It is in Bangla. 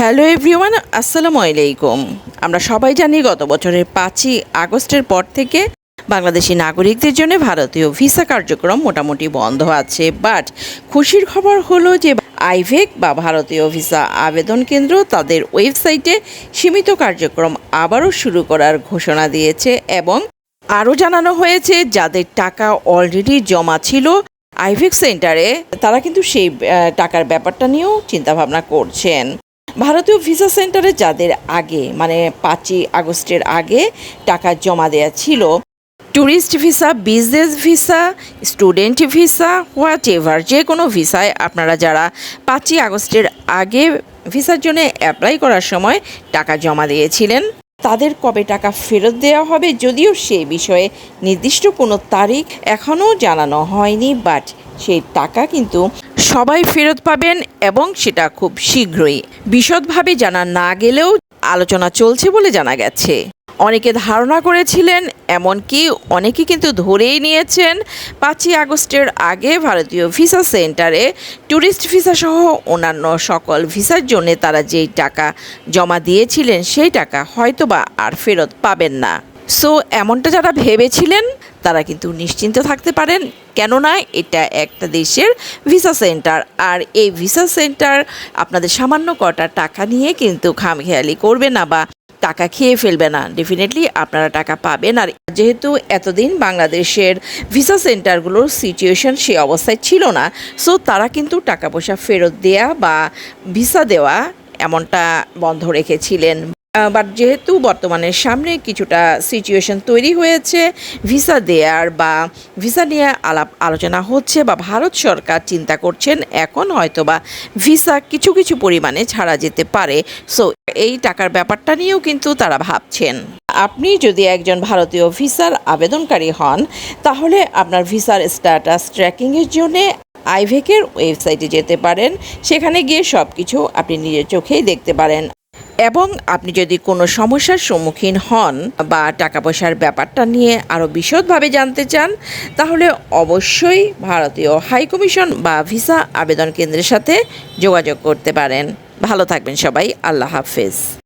হ্যালো এভরিওয়ান, আসসালামু আলাইকুম। আমরা সবাই জানি গত বছরের পাঁচই আগস্টের পর থেকে বাংলাদেশি নাগরিকদের জন্য ভারতীয় ভিসা কার্যক্রম মোটামুটি বন্ধ আছে। বাট খুশির খবর হলো যে আইভেক বা ভারতীয় ভিসা আবেদন কেন্দ্র তাদের ওয়েবসাইটে সীমিত কার্যক্রম আবারও শুরু করার ঘোষণা দিয়েছে এবং আরও জানানো হয়েছে, যাদের টাকা অলরেডি জমা ছিল আইভেক সেন্টারে, তারা কিন্তু সেই টাকার ব্যাপারটা নিয়েও চিন্তাভাবনা করছেন। ভারতীয় ভিসা সেন্টারে যাদের আগে মানে পাঁচই আগস্টের আগে টাকা জমা দেওয়া ছিল tourist visa, business visa, student visa whatever যে কোনো ভিসায় আপনারা যারা পাঁচই আগস্টের আগে ভিসার জন্য অ্যাপ্লাই করার সময় টাকা জমা দিয়েছিলেন, তাদের কবে টাকা ফেরত দেওয়া হবে যদিও সেই বিষয়ে নির্দিষ্ট কোনো তারিখ এখনও জানানো হয়নি, বাট সেই টাকা কিন্তু সবাই ফেরত পাবেন এবং সেটা খুব শীঘ্রই। বিশদভাবে জানা না গেলেও আলোচনা চলছে বলে জানা গেছে। অনেকে ধারণা করেছিলেন, এমনকি অনেকে কিন্তু ধরেই নিয়েছেন, পাঁচই আগস্টের আগে ভারতীয় ভিসা সেন্টারে ট্যুরিস্ট ভিসা সহ অন্যান্য সকল ভিসার জন্য তারা যেই টাকা জমা দিয়েছিলেন, সেই টাকা হয়তোবা আর ফেরত পাবেন না। সো, এমনটা যারা ভেবেছিলেন তারা কিন্তু নিশ্চিন্ত থাকতে পারেন। কেননা এটা একটা দেশের ভিসা সেন্টার। আর এই ভিসা সেন্টার আপনাদের সামান্য কটা টাকা নিয়ে কিন্তু খামখেয়ালি করবে না বা টাকা খেয়ে ফেলবে না। ডেফিনেটলি আপনারা টাকা পাবেন। আর যেহেতু এতদিন বাংলাদেশের ভিসা সেন্টারগুলোর সিচুয়েশন সে অবস্থায় ছিল না সো তারা কিন্তু টাকা পয়সা ফেরত দেয়া বা ভিসা দেওয়া এমনটা বন্ধ রেখেছিলেন। বাট যেহেতু বর্তমানে সামনে কিছুটা সিচুয়েশন তৈরি হয়েছে ভিসা দেয়ার বা ভিসা নিয়ে আলাপ আলোচনা হচ্ছে বা ভারত সরকার চিন্তা করছেন, এখন হয়তো বা ভিসা কিছু কিছু পরিমাণে ছাড়া যেতে পারে। সো এই টাকার ব্যাপারটা নিয়েও কিন্তু তারা ভাবছেন। আপনি যদি একজন ভারতীয় ভিসার আবেদনকারী হন, তাহলে আপনার ভিসার স্ট্যাটাস ট্র্যাকিংয়ের জন্যে আইভেকের ওয়েবসাইটে যেতে পারেন। সেখানে গিয়ে সব কিছু আপনি নিজের চোখেই দেখতে পারেন। এবং আপনি যদি কোনো সমস্যার সম্মুখীন হন বা টাকা পয়সার ব্যাপারটা নিয়ে আরও বিশদভাবে জানতে চান, তাহলে অবশ্যই ভারতীয় হাইকমিশন বা ভিসা আবেদন কেন্দ্রের সাথে যোগাযোগ করতে পারেন। ভালো থাকবেন সবাই, আল্লাহ হাফেজ।